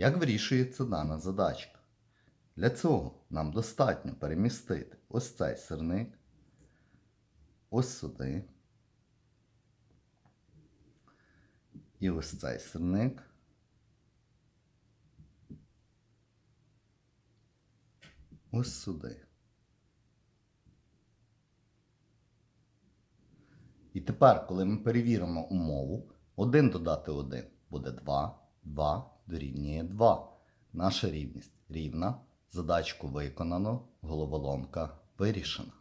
Як вирішується дана задачка? Для цього нам достатньо перемістити ось цей сирник, ось сюди. І ось цей сирник. Ось сюди. І тепер, коли ми перевіримо умову, 1 додати 1 буде 2, 2 дорівнює 2. Наша рівність рівна. Задачку виконано, головоломка вирішена.